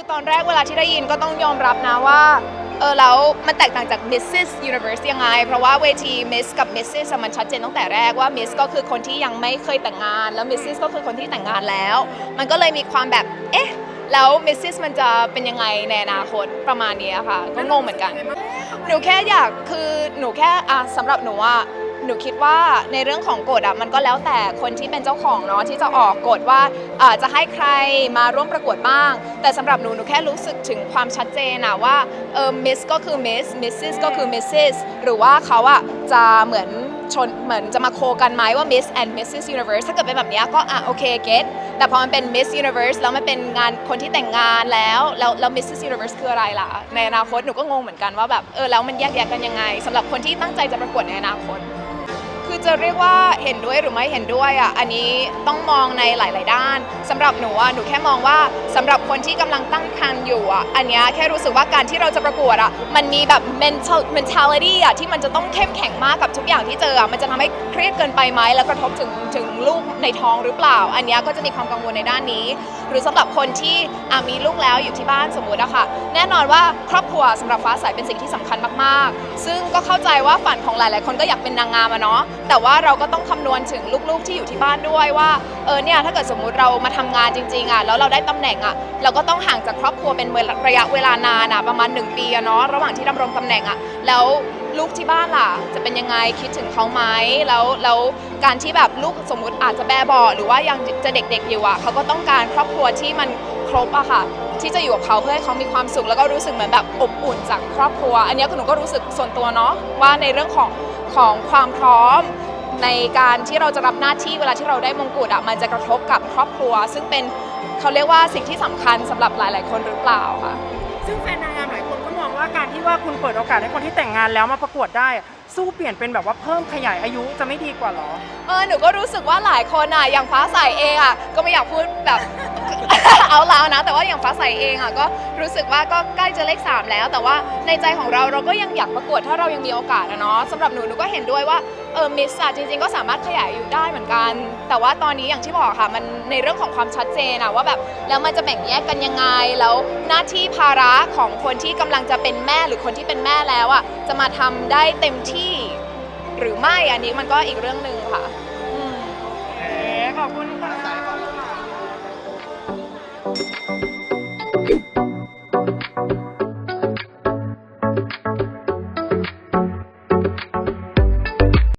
คือตอนแรกเวลาที่ได้ยินก็ต้องยอมรับนะว่าเออแล้วมันแตกต่างจาก Mrs. Universe ยังไง เพราะว่าเวที Miss กับ Mrs. มันชัดเจนตั้งแต่แรกว่า Miss ก็คือคนที่ยังไม่เคยแต่งงาน แล้ว Mrs. ก็คือคนที่แต่งงานแล้ว มันก็เลยมีความแบบ เอ๊ะ แล้ว Mrs. มันจะเป็นยังไงในอนาคตประมาณนี้ค่ะ ก็งงเหมือนกัน หนูแค่อยากคือหนูแค่อะสำหรับหนูอะ หนูคิดว่าในเรื่องของกฎอะมันก็แล้วแต่คนที่เป็นเจ้าของเนาะที่จะออกกฎว่าจะให้ใครมาร่วมประกวดบ้าง แต่สำหรับหนูหนูแค่รู้สึกถึงความชัดเจนอะว่าเออมิสก็คือมิสมิสซิสก็คือมิสซิสหรือว่าเขาอะจะเหมือนชนเหมือนจะมาโคกันไหมว่า Miss and Mrs Universe ถ้าเกิดเป็นแบบนี้ก็อะโอเคเก็ตแต่พอมันเป็น Miss Universe แล้วมันเป็นงานคนที่แต่งงานแล้วแล้วแล้ว Mrs Universe คืออะไรล่ะ ในอนาคตหนูก็งงเหมือนกันว่าแบบเออแล้วมันแยกแยะกันยังไงสำหรับคนที่ตั้งใจจะประกวดในอนาคต จะเรียกว่าเห็นด้วยหรือไม่เห็นด้วยอะอันนี้ต้องมองในหลาย ๆ ด้านสำหรับหนูอะหนูแค่มองว่าสำหรับคนที่กำลังตั้งครรภ์อยู่อะอันนี้แค่รู้สึกว่าการที่เราจะประกวดอะมันมีแบบ mental mentality อะที่มันจะต้องเข้มแข็งมากกับทุกอย่างที่เจออะมันจะทำให้เครียดเกินไปไหมแล้วกระทบถึงถึง ในท้องหรือเปล่า อันนี้ก็จะมีความกังวลในด้านนี้ หรือสำหรับคนที่มีลูกแล้วอยู่ที่บ้านสมมุติอะค่ะแน่นอนว่าครอบครัวสำหรับฟ้าใสเป็นสิ่งที่สำคัญมากๆ ซึ่งก็เข้าใจว่าฝันของหลาย ๆ คนก็อยากเป็นนางงามอะเนาะแต่ว่าเราก็ต้องคำนวณถึงลูก ๆ ที่อยู่ที่บ้านด้วยว่าเออเนี่ยถ้าเกิดสมมุติเรามาทำงานจริง ๆอะแล้วเราได้ตำแหน่งอะเราก็ต้องห่างจากครอบครัวเป็นระยะเวลานานอะประมาณ 1 ปีอะเนาะระหว่างที่ดำรงตำแหน่งอะแล้ว ลูกที่บ้านล่ะ จะเป็นยังไงคิดถึงเขาไหมแล้วแล้วการที่แบบลูกสมมุติอาจจะแบบเบาะหรือว่ายังจะเด็ก ๆ อยู่อะเขาก็ต้องการครอบครัวที่มันครบอะค่ะ ที่จะอยู่กับเขาเพื่อให้เขามีความสุข แล้วก็รู้สึกเหมือนแบบอบอุ่นจากครอบครัว อันนี้คือหนูก็รู้สึกส่วนตัวเนาะว่าในเรื่องของของความพร้อมในการที่เราจะรับหน้าที่เวลาที่เราได้มงกุฎอะมันจะกระทบกับครอบครัว ซึ่งเป็นเขาเรียกว่าสิ่งที่สำคัญสำหรับหลาย ๆ คนหรือเปล่าค่ะ ซึ่งแฟนนาง กาการที่ว่าคุณเปิดโอกาสให้คนที่แต่งงานแล้วมาประกวดได้ สู้เปลี่ยนเป็นแบบว่าเพิ่มขยายอายุจะไม่ดีกว่าเหรอ เออหนูก็รู้สึกว่าหลายคนอะอย่างฟ้าใสเองอะก็ไม่อยากพูดแบบ เอาแล้วนะ แต่ว่าอย่างฟ้าใสเองอะก็รู้สึกว่าก็ใกล้จะเลขสามแล้ว แต่ว่าในใจของเราเราก็ยังอยากประกวดถ้าเรายังมีโอกาสนะเนาะสำหรับหนูหนูก็เห็นด้วยว่าเออมิสอะจริง ๆ ก็สามารถขยายอายุได้เหมือนกัน แต่ว่าตอนนี้อย่างที่บอกค่ะมันในเรื่องของความชัดเจนอะว่าแบบแล้วมันจะแบ่งแยกกันยังไงแล้วหน้าที่ภาระของคนที่กำลังจะเป็นแม่หรือคนที่เป็นแม่แล้วอะจะมาทำได้เต็มที่ หรือไม่อันนี้มันก็อีกเรื่องหนึ่งค่ะเอ๋ขอบคุณ